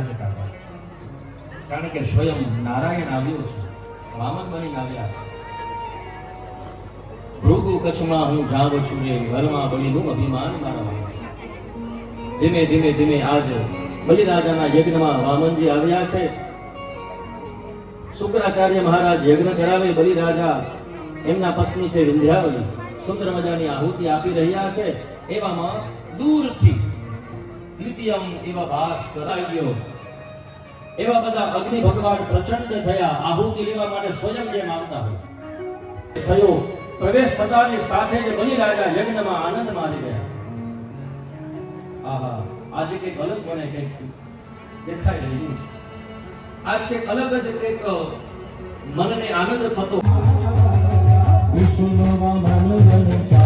ના જતા કારણ કે સ્વયં નારાયણ આવ્યો છે. વામન બની આવ્યા ભૃગુ કચ્છમાં હું જાઉં છું એ ઘરમાં બળીનું અભિમાન મારા ધીમે ધીમે ધીમે આજ બલિરાજાના યજ્ઞમાં વામનજી આવ્યા છે. શુક્રાચાર્ય મહારાજ યજ્ઞ કરાવે બલિરાજા. એમના પત્ની છે વિંધ્યાવલી. સુંદર મજાની આહુતિ આપી રહ્યા છે. એવામાં દૂરથી દ્વિતીયમ એવા ભાષ કરાયો એવા બધા અગ્નિ ભગવાન પ્રચંડ થયા, આહુતિ લેવા માટે સ્વયં જે આવતા હોય. થયો. પ્રવેશ થતાની સાથે જ બલિરાજા યજ્ઞમાં આનંદ માની ગયા. આહા, આજે કંઈક અલગ મને કંઈક દેખાઈ રહ્યું છે. આજ કંઈક અલગ જ કંઈક મનને આનંદ થતો. વિષ્ણુમાં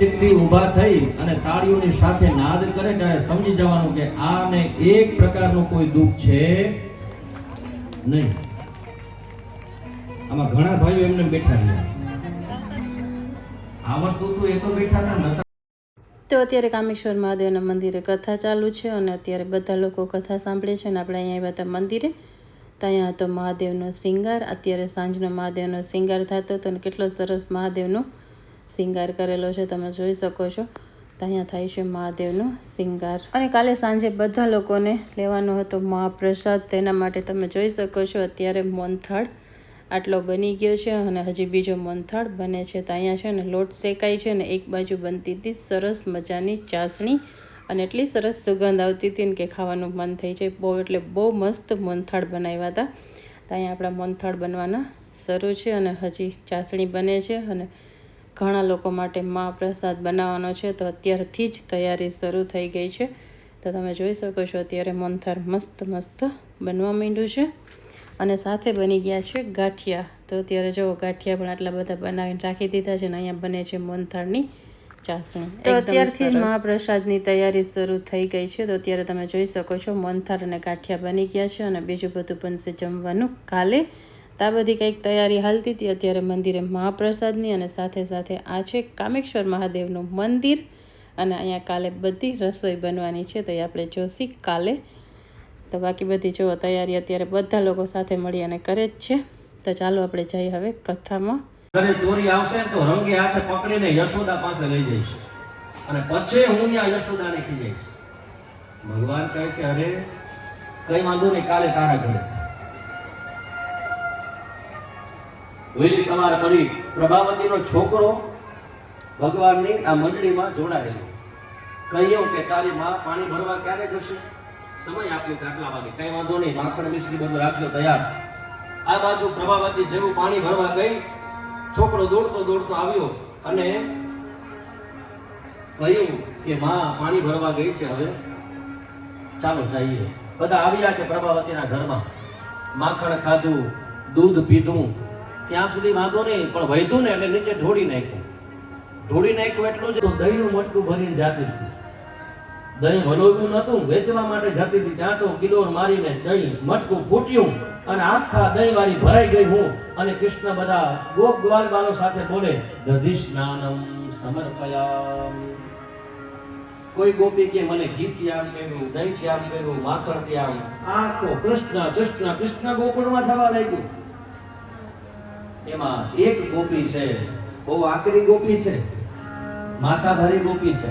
વ્યક્તિ ઊભા થઈ અને તાળીઓની સાથે નાદ કરે ત્યારે સમજી જવાનું કે આને એક પ્રકારનું કોઈ દુઃખ છે નહીં. આમાં ઘણા ભાઈઓ એમને બેઠા રહ્યા. આવડતું હતું એ તો બેઠા હતા, નતા. તો અત્યારે કામેશ્વર મહાદેવના મંદિરે કથા ચાલુ છે અને અત્યારે બધા લોકો કથા સાંભળે છે અને આપણે અહીંયા આવ્યા હતા મંદિરે. તો અહીંયા હતો મહાદેવનો શિંગાર. અત્યારે સાંજનો મહાદેવનો શિંગાર થતો હતો અને કેટલો સરસ મહાદેવનો શિંગાર કરેલો છે, તમે જોઈ શકો છો. તો અહીંયા થાય છે મહાદેવનો શિંગાર અને કાલે સાંજે બધા લોકોને લેવાનો હતો મહાપ્રસાદ, તેના માટે તમે જોઈ શકો છો, અત્યારે મોનથાળ આટલો બની ગયો છે અને હજી બીજો મોનથાળ બને છે. તો અહીંયા છે ને લોટ શેકાય છે ને એક બાજુ બનતી હતી સરસ મજાની ચાસણી અને એટલી સરસ સુગંધ આવતી હતી ને કે ખાવાનું મન થઈ જાય. બહુ એટલે બહુ મસ્ત મોનથાળ બનાવ્યા હતા. તો અહીંયા આપણા મોનથાળ બનવાના શરૂ છે અને હજી ચાસણી બને છે અને ઘણા લોકો માટે મહાપ્રસાદ બનાવવાનો છે. તો અત્યારથી જ તૈયારી શરૂ થઈ ગઈ છે. તો તમે જોઈ શકો છો અત્યારે મોનથાળ મસ્ત મસ્ત બનવા માંડ્યું છે. અને સાથે બની ગયા છે ગાંઠિયા. તો અત્યારે જો ગાંઠિયા પણ આટલા બધા બનાવીને રાખી દીધા છે અને અહીંયા બને છે મોનથાળની ચાસણી. તો અત્યારથી જ મહાપ્રસાદની તૈયારી શરૂ થઈ ગઈ છે. તો અત્યારે તમે જોઈ શકો છો મોનથાળ અને ગાંઠિયા બની ગયા છે અને બીજું બધું બનશે જમવાનું કાલે. તો બધી કંઈક તૈયારી હાલતી હતી અત્યારે મંદિરે મહાપ્રસાદની અને સાથે સાથે આ છે કામેશ્વર મહાદેવનું મંદિર. અને અહીંયા કાલે બધી રસોઈ બનવાની છે, તો એ આપણે જોશી કાલે. તો બાકી બધી જો તૈયારી અત્યારે બધા લોકો સાથે મળી અને કરે જ છે. તો ચાલો આપણે જઈએ હવે કથામાં. ઘરે ચોરી આવશે તો રંગે હાથે પકડીને યશોદા પાસે લઈ જઈશ. અને પછી હું ત્યાં યશોદાને ખીજઈશ. ભગવાન કહે છે, અરે, કઈ વાંધો નહીં, કાલે તારા ઘરે. વહેલી સવાર પડી પ્રભાવતીનો છોકરો ભગવાનની આ મંડળીમાં જોડાયેલો. કહ્યું કે તારી માં પાણી ભરવા ક્યારે જશે? સમય આપ્યો કે આટલા વાગે. કઈ વાંધો નહીં માખણ મિશ્રી બધું રાખ્યો તૈયાર. આ બાજુ પ્રભાવતી જેવું પાણી ભરવા ગઈ. છોકરો દોડતો દોડતો આવ્યો અને કહ્યું કે માં પાણી ભરવા ગઈ છે હવે. ચાલો જઈએ. બધા આવ્યા છે પ્રભાવતીના ઘરમાં. માખણ ખાધું, દૂધ પીધું. ત્યાં સુધી વાંધો નહીં, પણ વૈધું ને એટલે નીચે ઢોળી નાખ્યું. ઢોળી નાખ્યું એટલું જ દહીંનું મટકું ભરીને જાતી દહીં વલોવ્યું નતું વેચવા માટે જતી હતી, ત્યાં તો કિલો મારીને દહીં મટકું ફૂટ્યું અને આખા દહીં વાળી ભરાઈ ગઈ હું અને કૃષ્ણ બધા ગોપ ગ્વાલ બાલો સાથે બોલે, દધી સ્નાનમ સમર્પયામિ. કોઈ ગોપી કે મને ઘીથી આમ કર્યું દહીંથી આમ કર્યું માખણથી આમ આખો કૃષ્ણ કૃષ્ણ કૃષ્ણ ગોકુળમાં થવા લાગ્યું. એમાં એક ગોપી છે, બહુ આકરી ગોપી છે, માથાભારી ગોપી છે,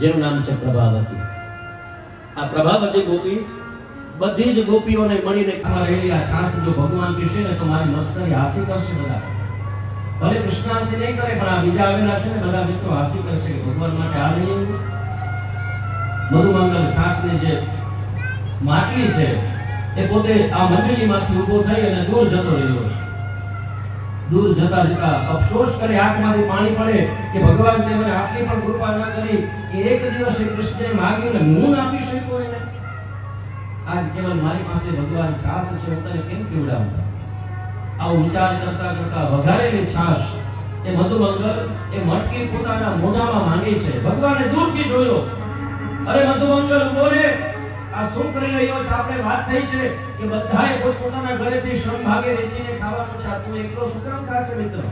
જેનું નામ છે પ્રભાવતી. આ પ્રભાવતી ગોપી બધી જ ગોપીઓને મળીને રહેલી આ છાસ જો ભગવાન પીશે ને, તો મારી મસ્તરી હાસી કરશે બધા. ભલે કૃષ્ણાસ્તી નહીં કરે, પણ આ બીજા આવેલા છે ને, બધા મિત્રો હાસી કરશે ભગવાન માટે આ નહીં. મધુમંગલ છાસની જે માટલી છે, એ પોતે આ મંડળીમાંથી ઊભો થઈ અને દૂર જતો રહ્યો છે. દૂર જતા જતા અફસોસ કરે, આંખમાંથી પાણી પડે કે ભગવાન મને આટલી પણ કૃપા ન કરી એક દિવસે કૃષ્ણએ માગ્યું ને હું આપી શક્યો એને. આજ કેવલ મારી પાસે ભગવાન છાસ છે, હું કેમ પીવડાવું? આવું વિચાર કરતા કરતા વઘારેલી છાસ એ મધુમંગલ, એ મટકી પોતાના મોઢામાં માંગે છે. ભગવાને દૂરથી જોયો. અરે મધુમંગલ રે આ શું કરી છે આપણે વાત થઈ છે કે બધાએ પોતપોતાના ઘરેથી શ્રમ ભાગે વેચીને ખાવાનું છે. તું એકલો શું કામ ખાશે મિત્ર?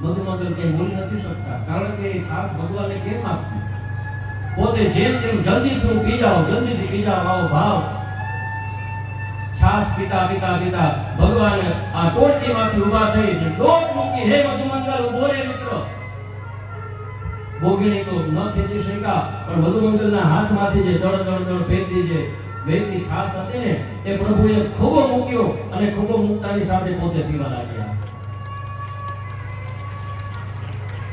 મધુમંગલ કે બોલી નથી શકતા. કારણ કે છાશ ભગવાનને કેમ આપતી પોતે જેમ તેમ જલ્દી થયું પી જલ્દી જલ્દીથી પી જાઓ આવો ભાવ. છાસ પિતા પિતા પિતા ભગવાન આ ટોળકીમાંથી ઊભા થઈ ડોક મૂકી, હે મધુમંગલ ઊભો રે મિત્ર. ભોગીને તો ન ખેંચી શક્યા, પણ મધુમંગલના હાથમાંથી જે દળ દળ દળ ફેંકી જે વેગની છાસ હતી ને, એ પ્રભુએ ખૂબો મૂક્યો અને ખૂબો મૂકતાની સાથે પોતે પીવા લાગ્યા.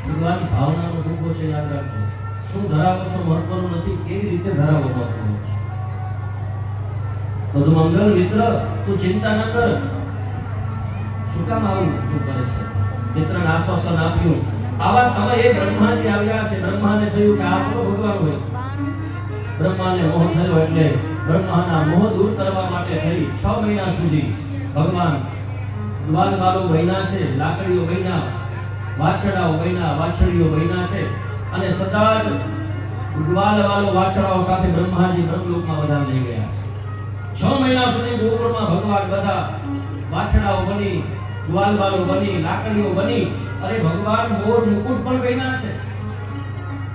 ભગવાન ભાવનાનો રૂપો છે, યાદ રાખજો. શું ધરાવો છો મહત્વનું નથી, કેવી રીતે ધરાવો મહત્વનું? બધું મંગલ મિત્ર, તું ચિંતા ન કર. શું કામ આવું તું કરે છે? મિત્રને આશ્વાસન આપ્યું. આવા સમયે બ્રહ્માજી આવ્યા છે. બ્રહ્માને થયું કે આ ભગવાન હોય. બ્રહ્માને મોહ થયો એટલે બ્રહ્માના મોહ દૂર કરવા માટે થઈ છ મહિના સુધી. ભગવાન દ્વાલ બારો મહિના છે, લાકડીઓ મહિના વાછડાઓ મહિના વાછડીઓ મહિના છે. અને સતત દ્વાલ વાલો વાછડાઓ સાથે બ્રહ્માજી બ્રહ્મલોકમાં બધા લઈ ગયા છ. મહિના સુધી ગોકુળમાં ભગવાન બધા વાછડાઓ બની જ્વાલબાલો બની, લાકડીઓ બની, અરે ભગવાન મોર મુકુટ પણ પહેર્યા છે.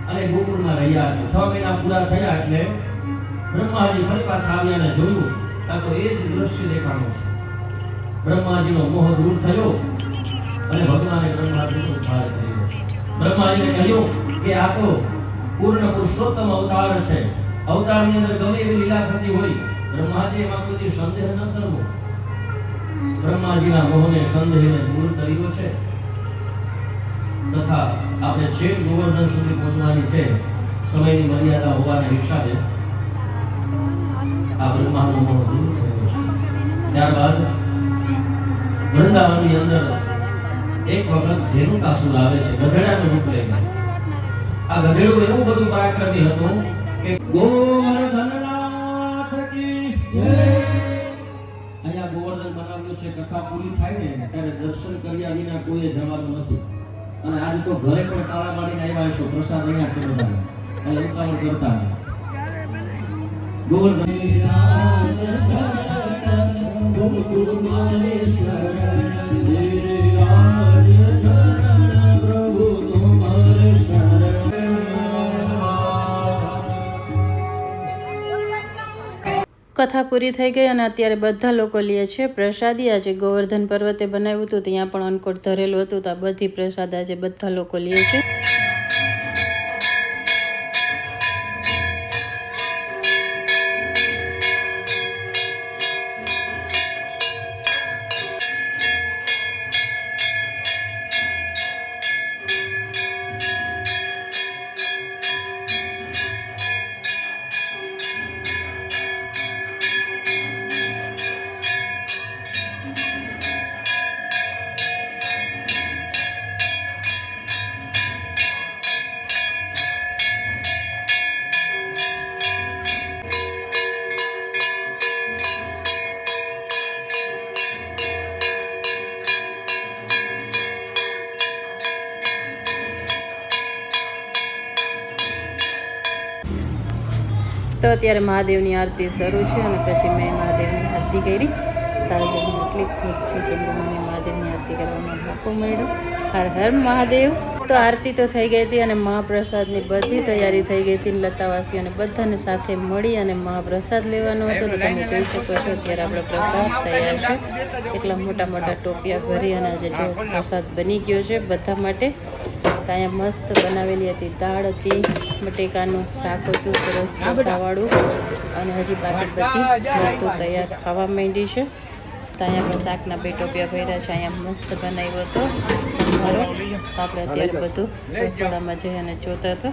અને ગોકુળમાં રહ્યા છે. છ મહિના પૂરા થયા એટલે બ્રહ્માજી ફરી પાછા આવ્યા અને જોયું, તો એ જ દ્રશ્ય દેખાણું છે. બ્રહ્માજીનો મોહ દૂર થયો અને ભગવાને બ્રહ્માજીનો ઉદ્ધાર કર્યો. બ્રહ્માજીને કહ્યું કે આ તો પૂર્ણ પુરુષોત્તમ અવતાર છે. અવતારની અંદર ગમે એવી લીલા થતી હોય, બ્રહ્માજી એમાં કોઈ સંદેહ ન કરવો. બ્રહ્માજીના મોહને સંદેહને દૂર કર્યો છે. તથા આપણે છેક ગોવર્ધન સુધી પહોંચવાની છે, સમયની મર્યાદા હોવાના હિસાબે આ બ્રહ્માનો મોહ દૂર થયો ત્યારબાદ વૃંદાવનની અંદર એક વખત ધેનુકાસુર આવે છે, ગધેડાનું રૂપ લઈને. આ ગધેડું એવું બધું પરાક્રમી હતું કે ગોવર્ધનનાથ કી જય. અહીંયા છે કથા પૂરી થાય ને ત્યારે દર્શન કર્યા વિના કોઈએ જવાનું નથી અને આજ તો ઘરે પણ તાળા મારીને આવ્યા હશો પ્રસાદ અહીંયા છે બધાને એટલે ઉતાવળ કરતા નહીં. ગોવર્ધન કથા પૂરી થઈ ગઈ અને અત્યારે બધા લોકો લે છે. પ્રસાદી આજે ગોવર્ધન પર્વતે બનાવ્યું હતું. ત્યાં પણ અન્નકોટ ધરેલું હતું. તો આ બધી પ્રસાદ આજે બધા લોકો લે છે. તો અત્યારે મહાદેવની આરતી શરૂ છે અને પછી મેં મહાદેવની આરતી કરી. તારે હું એટલી ખુશ છું કે મને મહાદેવની આરતી કરવાનો મોકો મળ્યો. હર હર મહાદેવ. તો આરતી તો થઈ ગઈ હતી અને મહાપ્રસાદની બધી તૈયારી થઈ ગઈ હતી. લતાવાસીઓને બધાને સાથે મળી અને મહાપ્રસાદ લેવાનો હતો. તો તમે જોઈ શકો છો અત્યારે આપણો પ્રસાદ તૈયાર છે. એટલા મોટા મોટા ટોપિયા ભરી અને આજે જો પ્રસાદ બની ગયો છે બધા માટે. ત્યાં મસ્ત બનાવેલી હતી દાળ હતી. બટેકાનું શાક હતું સરસ રસાવાળું. અને હજી બાકી બધી વસ્તુ તૈયાર થવા માંડી છે. તો અહીંયા પણ શાકના બે ટોપિયા ભર્યા છે. અહીંયા મસ્ત બનાવ્યો હતો સંભારો. તો આપણે અત્યારે બધું રસોડામાં જઈ અને જોતા હતા.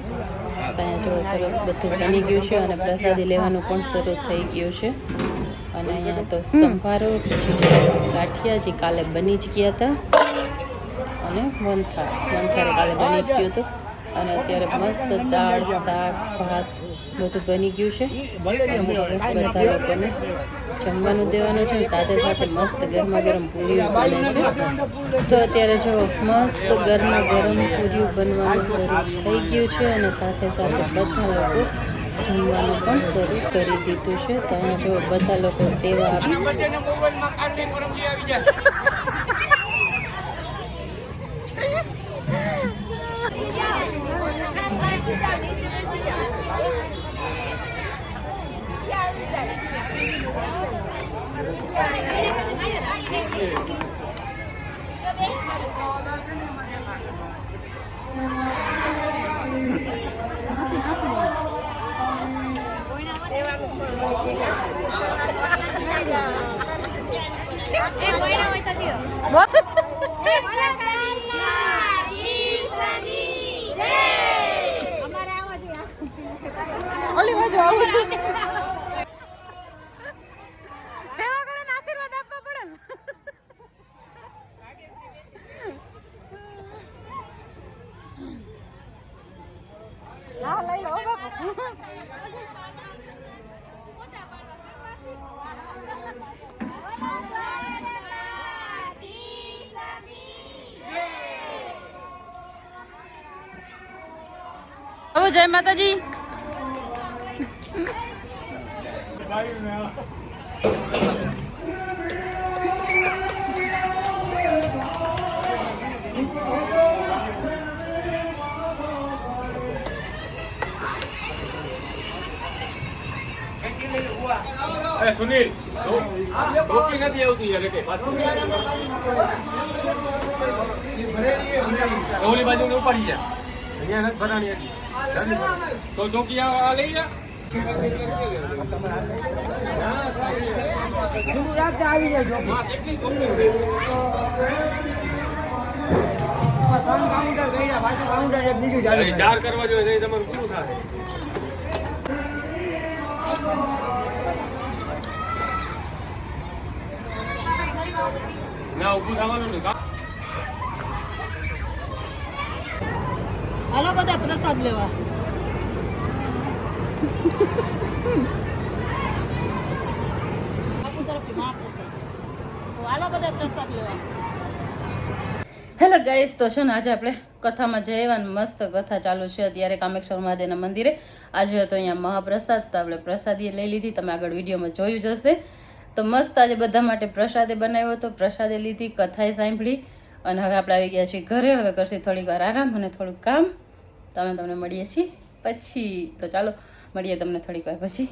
તો અહીંયા જો સરસ બધું બની ગયું છે અને પ્રસાદી લેવાનું પણ શરૂ થઈ ગયું છે. અને અહીંયા તો સંભારો ગાંઠિયા જે કાલે બની જ ગયા હતા. અને મોનથાળ વંથાર કાલે બની જ ગયું હતું. અને અત્યારે મસ્ત દાળ, શાક, ભાત બધું બની ગયું છે. બધા લોકોને જમવાનું દેવાનું છે સાથે સાથે મસ્ત ગરમા ગરમ પૂરીઓ બને છે. તો અત્યારે જો મસ્ત ગરમા ગરમ પૂરીઓ બનવાનું શરૂ થઈ ગયું છે અને સાથે સાથે બધા લોકો જમવાનું પણ શરૂ કરી દીધું છે. તો જો બધા લોકો સેવા આપી. ઓલી બાજુ આવું છું સેવા કરે ને આશીર્વાદ આપવા પડે ને હા લઈ લો હો બાપુ જય માતાજી. સુનિલ નથી આવતી કે પાછું. ઓલી બાજુ ઉપાડી જાય અહીંયા નથી ભરાણી હતી તો ચોકી આ લઈ જા જાય કેટલી કંપની છે? અરે ચાર કરવા જોઈએ તમારું શું થાય ના ઉભું થવાનું ને હાલો બધા પ્રસાદ લેવા. તો હાલો ગાઈસ, તો છે ને આજે આપણે કથામાં જઈ મસ્ત કથા ચાલુ છે. અત્યારે કામેશ્વર મહાદેવના મંદિરે. આજે હતો અહીંયા મહાપ્રસાદ, તો આપણે પ્રસાદી લઈ લીધી. તમે આગળ વિડીયોમાં જોયું જ હશે. તો મસ્ત આજે બધા માટે પ્રસાદે બનાવ્યો હતો. પ્રસાદે લીધી, કથાએ સાંભળી. અને હવે આપણે આવી ગયા છીએ ઘરે. હવે કરશે થોડીક વાર આરામ અને થોડુંક કામ. તમે તમને મળીએ છીએ પછી. તો ચાલો, મળીએ તમને થોડીક વાર પછી.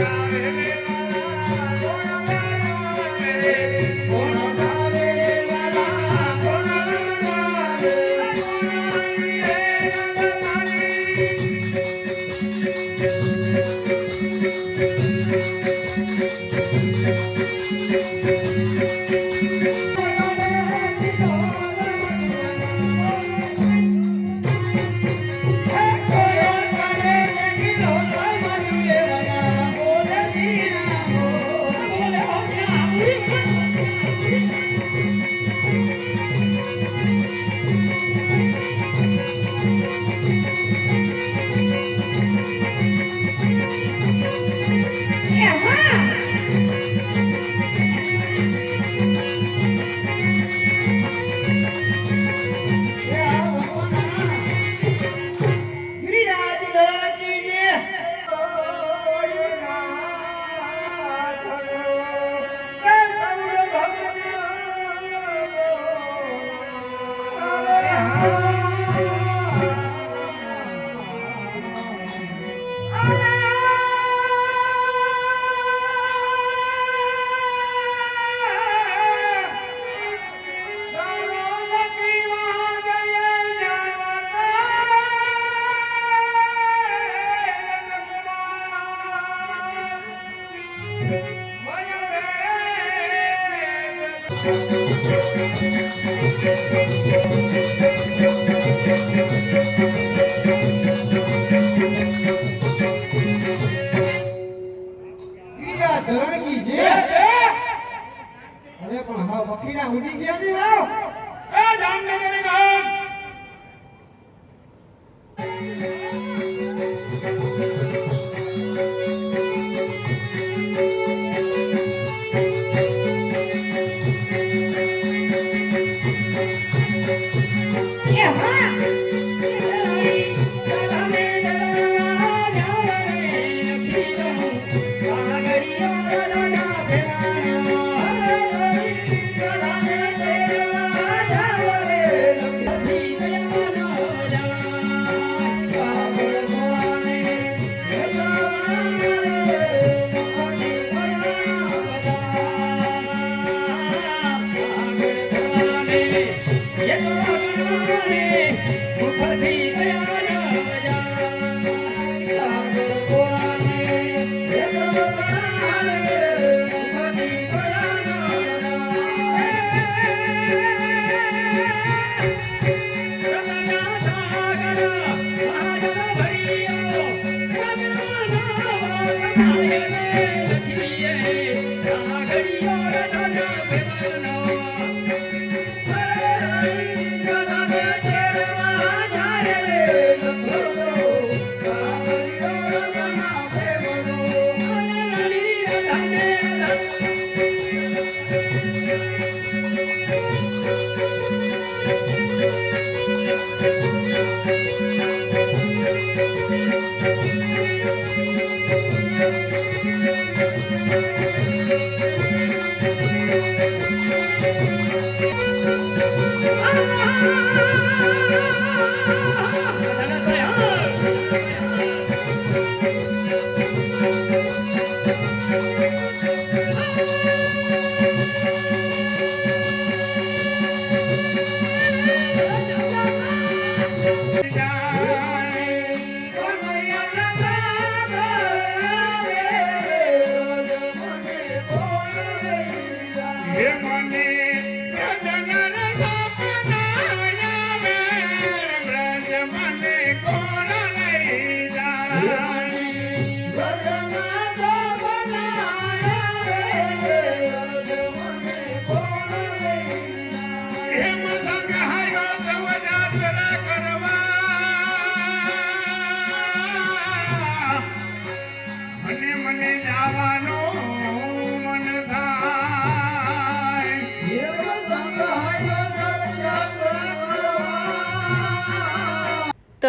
બીજા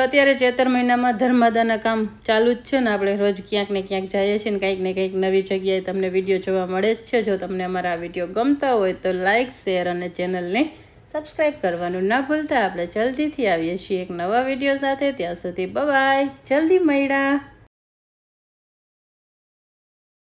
તો અત્યારે ચેતર મહિનામાં ધર્માદાના કામ ચાલુ જ છે ને આપણે રોજ ક્યાંક ને ક્યાંક જઈએ છીએ ને કંઈક ને કંઈક નવી જગ્યાએ તમને વીડિયો જોવા મળે જ છે. જો તમને અમારા આ વીડિયો ગમતા હોય તો લાઇક શેર અને ચેનલને સબસ્ક્રાઈબ કરવાનું ના ભૂલતા. આપણે જલ્દીથી આવીએ છીએ એક નવા વીડિયો સાથે. ત્યાં સુધી બાય જલ્દી મળ્યા.